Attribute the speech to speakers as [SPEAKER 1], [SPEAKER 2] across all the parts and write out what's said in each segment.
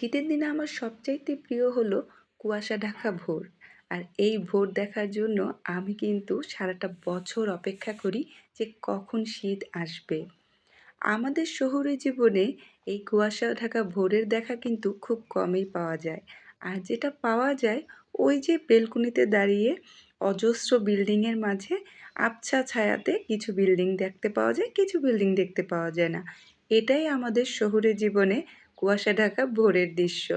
[SPEAKER 1] শীতের দিনে আমার সবচাইতে প্রিয় হলো কুয়াশা ঢাকা ভোর। আর এই ভোর দেখার জন্য আমি কিন্তু সারাটা বছর অপেক্ষা করি যে কখন শীত আসবে। আমাদের শহুরে জীবনে এই কুয়াশা ঢাকা ভোরের দেখা কিন্তু খুব কমই পাওয়া যায়। আর যেটা পাওয়া যায়, ওই যে বেলকুনিতে দাঁড়িয়ে অজস্র বিল্ডিংয়ের মাঝে আবছা ছায়াতে কিছু বিল্ডিং দেখতে পাওয়া যায়, কিছু বিল্ডিং দেখতে পাওয়া যায় না। এটাই আমাদের শহুরে জীবনে কুয়াশা ঢাকা ভোরের দৃশ্য।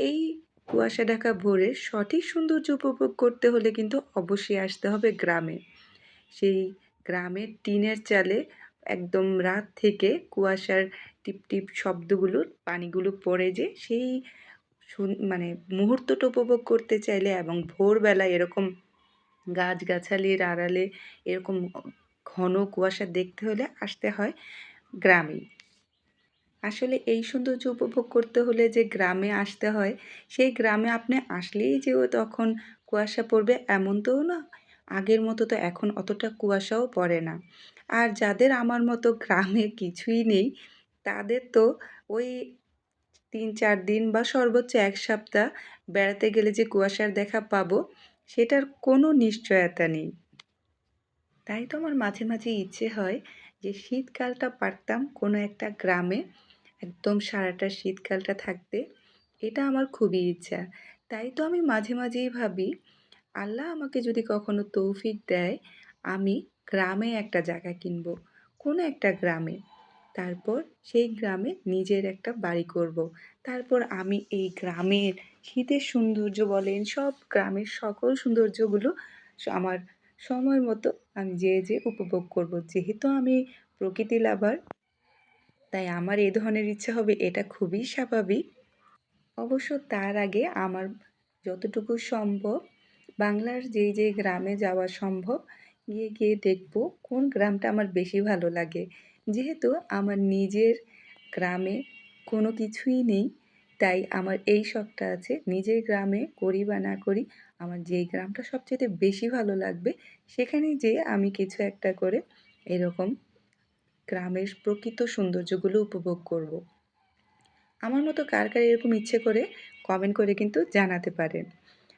[SPEAKER 1] এই কুয়াশা ঢাকা ভোরের সঠিক সৌন্দর্য উপভোগ করতে হলে কিন্তু অবশ্যই আসতে হবে গ্রামে। সেই গ্রামের টিনের চালে একদম রাত থেকে কুয়াশার টিপ টিপ শব্দগুলো, পানিগুলো পড়ে যে সেই মানে মুহূর্তটা উপভোগ করতে চাইলে এবং ভোরবেলা এরকম গাছগাছালির আড়ালে এরকম ঘন কুয়াশা দেখতে হলে আসতে হয় গ্রামেই। আসলে এই সৌন্দর্য উপভোগ করতে হলে যে গ্রামে আসতে হয়, সেই গ্রামে আপনি আসলেই যে ও তখন কুয়াশা পড়বে এমন তো না। আগের মতো তো এখন অতটা কুয়াশাও পড়ে না। আর যাদের আমার মতো গ্রামে কিছুই নেই, তাদের তো ওই তিন চার দিন বা সর্বোচ্চ এক সপ্তাহ বেড়াতে গেলে যে কুয়াশার দেখা পাবো, সেটার কোনো নিশ্চয়তা নেই। তাই তো আমার মাঝে মাঝে ইচ্ছে হয় যে শীতকালটা পারতাম কোনো একটা গ্রামে একদম সারাটা শীতকালটা থাকতে, এটা আমার খুবই ইচ্ছা। তাই তো আমি মাঝে মাঝেই ভাবি, আল্লাহ আমাকে যদি কখনো তৌফিক দেয়, আমি গ্রামে একটা জায়গা কিনব, কোনো একটা গ্রামে। তারপর সেই গ্রামে নিজের একটা বাড়ি করব। তারপর আমি এই গ্রামের শীতের সৌন্দর্য বলেন, সব গ্রামের সকল সৌন্দর্যগুলো আমার সময় মতো আমি যেয়ে যেয়ে উপভোগ করব। যেহেতু আমি প্রকৃতি লাভার তাই আমার এই ধরনের ইচ্ছা হবে, এটা খুবই স্বাভাবিক। অবশ্য তার আগে আমার যতটুকু সম্ভব বাংলার যেই যেই গ্রামে যাওয়া সম্ভব, গিয়ে গিয়ে দেখব কোন গ্রামটা আমার বেশি ভালো লাগে। যেহেতু আমার নিজের গ্রামে কোনো কিছুই নেই, তাই আমার এই শখটা আছে নিজের গ্রামে করি বা না করি আমার যেই গ্রামটা সবচেয়ে বেশি ভালো লাগবে, সেখানে যেয়ে আমি কিছু একটা করে এরকম গ্রামের প্রকৃত সৌন্দর্যগুলো উপভোগ করব। আমার মতো কার কার এরকম ইচ্ছে করে কমেন্ট করে কিন্তু জানাতে পারেন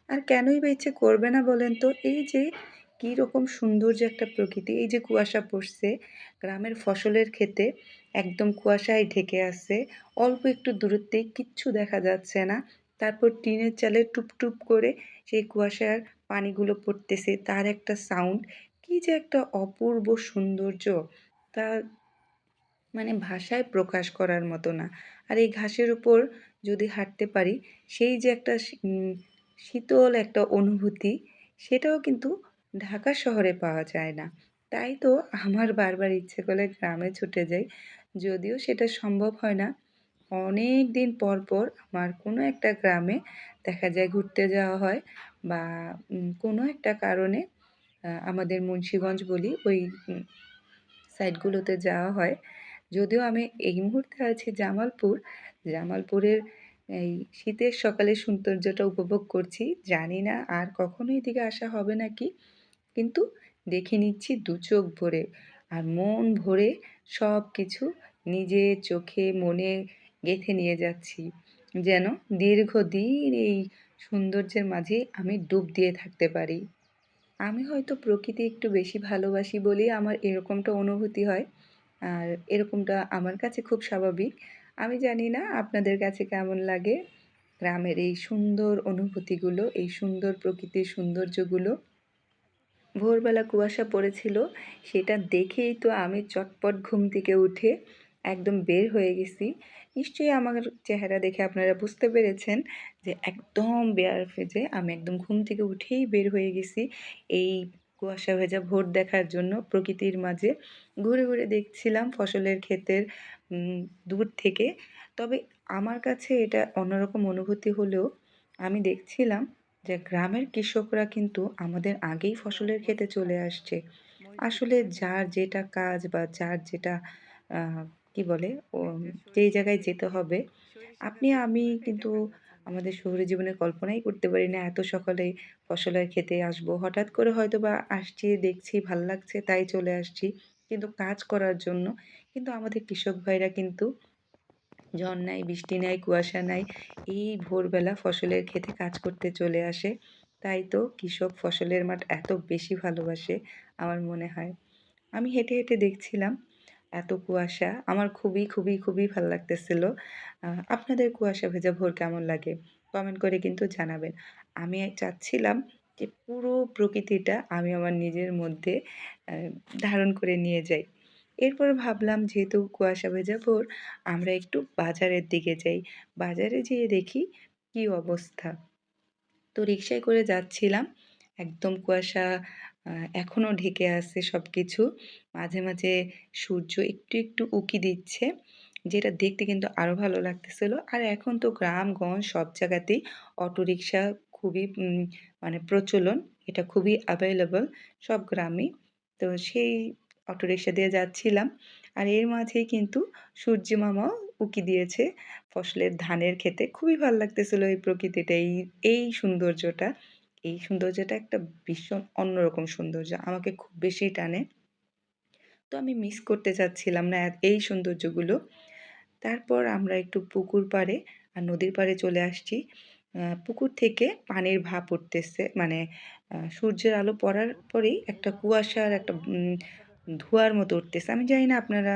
[SPEAKER 1] আর কেনই বা ইচ্ছে করবে না বলেন তো, এই যে কী রকম সৌন্দর্য একটা প্রকৃতি, এই যে কুয়াশা পড়ছে, গ্রামের ফসলের ক্ষেতে একদম কুয়াশায় ঢেকে আছে, অল্প একটু দূরত্বেই কিচ্ছু দেখা যাচ্ছে না, তারপর টিনের চালে টুপটুপ করে সেই কুয়াশার পানিগুলো পড়তেছে, তার একটা সাউন্ড কি যে একটা অপূর্ব সৌন্দর্য, তা মানে ভাষায় প্রকাশ করার মতো না। আর এই ঘাসের উপর যদি হাঁটতে পারি, সেই যে একটা শীতল একটা অনুভূতি, সেটাও কিন্তু ঢাকা শহরে পাওয়া যায় না। তাই তো আমার বারবার ইচ্ছে করে গ্রামে ছুটে যাই। যদিও সেটা সম্ভব হয় না। অনেক দিন পর পর আমার কোনো একটা গ্রামে দেখা যায় ঘুরতে যাওয়া হয় বা কোনো একটা কারণে আমাদের মুন্সীগঞ্জ বলি ওই সাইডগুলোতে যাওয়া হয়। যদিও আমি এই মুহূর্তে আছি জামালপুর। জামালপুরের এই শীতের সকালের সৌন্দর্যটা উপভোগ করছি। জানি না আর কখনো এদিকে আসা হবে নাকি, কিন্তু দেখে নিচ্ছি দু চোখ ভরে আর মন ভরে সব কিছু নিজের চোখে মনে গেঁথে নিয়ে যাচ্ছি। যেন দীর্ঘদিন এই সৌন্দর্যের মাঝে আমি ডুব দিয়ে থাকতে পারি। আমি হয়তো প্রকৃতি একটু বেশি ভালোবাসি বলেই আমার এরকমটা অনুভূতি হয়। আর এরকমটা আমার কাছে খুব স্বাভাবিক। আমি জানি না আপনাদের কাছে কেমন লাগে গ্রামের এই সুন্দর অনুভূতিগুলো, এই সুন্দর প্রকৃতির সৌন্দর্যগুলো। ভোরবেলা কুয়াশা পড়েছিল, সেটা দেখেই তো আমি চটপট ঘুম থেকে উঠে একদম বের হয়ে গেছি। নিশ্চয়ই আমার চেহারা দেখে আপনারা বুঝতে পেরেছেন যে একদম বেয়ার ফেজে আমি একদম ঘুম থেকে উঠেই বের হয়ে গেছি। এই কুয়াশা ভেজা ভোর দেখার জন্য প্রকৃতির মাঝে ঘুরে ঘুরে দেখছিলাম ফসলের ক্ষেতের দূর থেকে। তবে আমার কাছে এটা অন্যরকম অনুভূতি হলেও আমি দেখছিলাম যে গ্রামের কৃষকরা কিন্তু আমাদের আগেই ফসলের ক্ষেতে চলে আসছে। আসলে যার যেটা কাজ বা যার যেটা কি বলে যেই জায়গায় যেতে হবে। আপনি, আমি কিন্তু আমাদের শহুরে জীবনে কল্পনাই করতে পারি না, এত সকালে ফসলের খেতে আসব। হঠাৎ করে হয়তো বা আসছি, দেখছি, ভালো লাগছে, তাই চলে আসছি। কিন্তু কাজ করার জন্য, কিন্তু আমাদের কৃষক ভাইরা কিন্তু ঝড় নাই, বৃষ্টি নাই, কুয়াশা নাই, এই ভোরবেলা ফসলের ক্ষেতে কাজ করতে চলে আসে। তাই তো কৃষক ফসলের মাঠ এত বেশি ভালোবাসে, আমার মনে হয়। আমি হেঁটে হেঁটে দেখছিলাম এত কুয়াশা আমার খুবই খুবই খুবই ভালো লাগতেছিল। আপনাদের কুয়াশা ভেজা ভোর কেমন লাগে? কমেন্ট করে কিন্তু জানাবেন। আমি চাচ্ছিলাম যে পুরো প্রকৃতিটা আমি আমার নিজের মধ্যে ধারণ করে নিয়ে যাই। এরপর ভাবলাম যেহেতু কুয়াশা ভেজা ভোর, আমরা একটু বাজারের দিকে যাই। বাজারে যেয়ে দেখি কী অবস্থা। তো রিক্সায় করে যাচ্ছিলাম। একদম কুয়াশা এখনও ঢেকে আছে সব কিছু মাঝে মাঝে সূর্য একটু একটু উকি দিচ্ছে, যেটা দেখতে কিন্তু আরও ভালো লাগতেছিল। আর এখন তো গ্রামগঞ্জ সব জায়গাতেই অটোরিকশা খুবই মানে প্রচলন, এটা খুবই অ্যাভেলেবল সব গ্রামেই। তো সেই অটোরিকশা দিয়ে যাচ্ছিলাম। আর এর মাঝেই কিন্তু সূর্য মামাও উকি দিয়েছে ফসলের ধানের খেতে খুবই ভালো লাগতেছিল এই প্রকৃতিটা, এই এই সৌন্দর্যটা। এই সৌন্দর্যটা একটা ভীষণ অন্যরকম সৌন্দর্য, আমাকে খুব বেশি টানে। তো আমি মিস করতে চাচ্ছিলাম না এই সৌন্দর্যগুলো। তারপর আমরা একটু পুকুর পাড়ে আর নদীর পাড়ে চলে আসছি। পুকুর থেকে পানির ভাপ উঠতেছে মানে সূর্যের আলো পড়ার পরেই একটা কুয়াশার একটা ধোঁয়ার মতো উঠতেছে। আমি জানি না আপনারা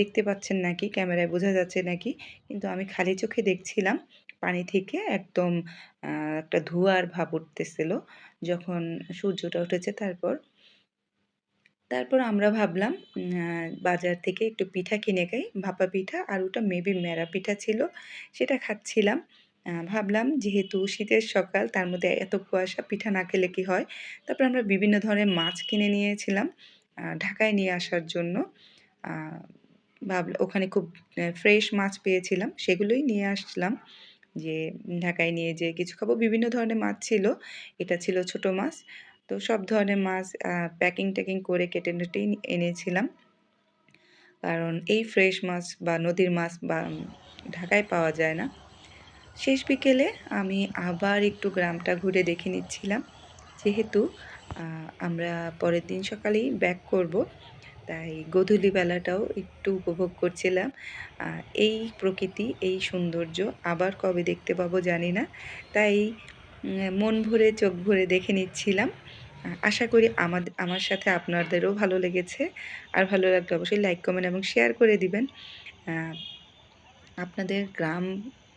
[SPEAKER 1] দেখতে পাচ্ছেন নাকি, ক্যামেরায় বোঝা যাচ্ছে নাকি, কিন্তু আমি খালি চোখে দেখছিলাম পানি থেকে একদম একটা ধোঁয়ার ভাব উঠতেছিল যখন সূর্যটা উঠেছে তারপর। তারপর আমরা ভাবলাম বাজার থেকে একটু পিঠা কিনে খাই, ভাপা পিঠা আর ওটা মেবি মেরা পিঠা ছিল, সেটা খাচ্ছিলাম। ভাবলাম যেহেতু শীতের সকাল, তার মধ্যে এত কুয়াশা, পিঠা না খেলে কি হয়? তারপর আমরা বিভিন্ন ধরনের মাছ কিনে নিয়েছিলাম ঢাকায় নিয়ে আসার জন্য। ভাব ওখানে খুব ফ্রেশ মাছ পেয়েছিলাম, সেগুলোই নিয়ে আসলাম। যে ঢাকায় নিয়ে যেয়ে কিছু খাব। বিভিন্ন ধরনের মাছ ছিল, এটা ছিল ছোট মাছ। তো সব ধরনের মাছ প্যাকিং ট্যাকিং করে কেটে নেটেই এনেছিলাম। কারণ এই ফ্রেশ মাছ বা নদীর মাছ বা ঢাকায় পাওয়া যায় না। শেষ বিকেলে আমি আবার একটু গ্রামটা ঘুরে দেখে নিচ্ছিলাম। যেহেতু আমরা পরের দিন সকালেই ব্যাক করব। তাই গধূলি বেলাটাও একটু উপভোগ করছিলাম। এই প্রকৃতি, এই সৌন্দর্য আবার কবে দেখতে পাবো জানি না। তাই মন ভরে, চোখ ভরে দেখে নিচ্ছিলাম। আশা করি আমাদের আমার সাথে আপনাদেরও ভালো লেগেছে। আর ভালো লাগলে অবশ্যই লাইক, কমেন্ট এবং শেয়ার করে দিবেন। আপনাদের গ্রাম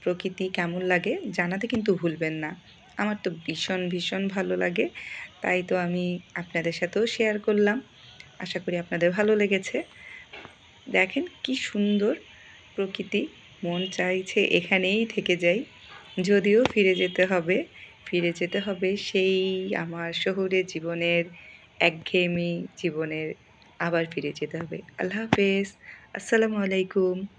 [SPEAKER 1] প্রকৃতি কেমন লাগে জানাতে কিন্তু ভুলবেন না। আমার তো ভীষণ ভীষণ ভালো লাগে। তাই তো আমি আপনাদের সাথেও শেয়ার করলাম। আশা করি আপনাদের ভালো লেগেছে। দেখেন কি সুন্দর প্রকৃতি, মন চাইছে এখানেই থেকে যাই। যদিও ফিরে যেতে হবে, ফিরে যেতে হবে সেই আমার শহুরে জীবনের, একঘেয়েমি জীবনের, আবার ফিরে যেতে হবে। আল্লাহ হাফেজ। আসসালামু আলাইকুম।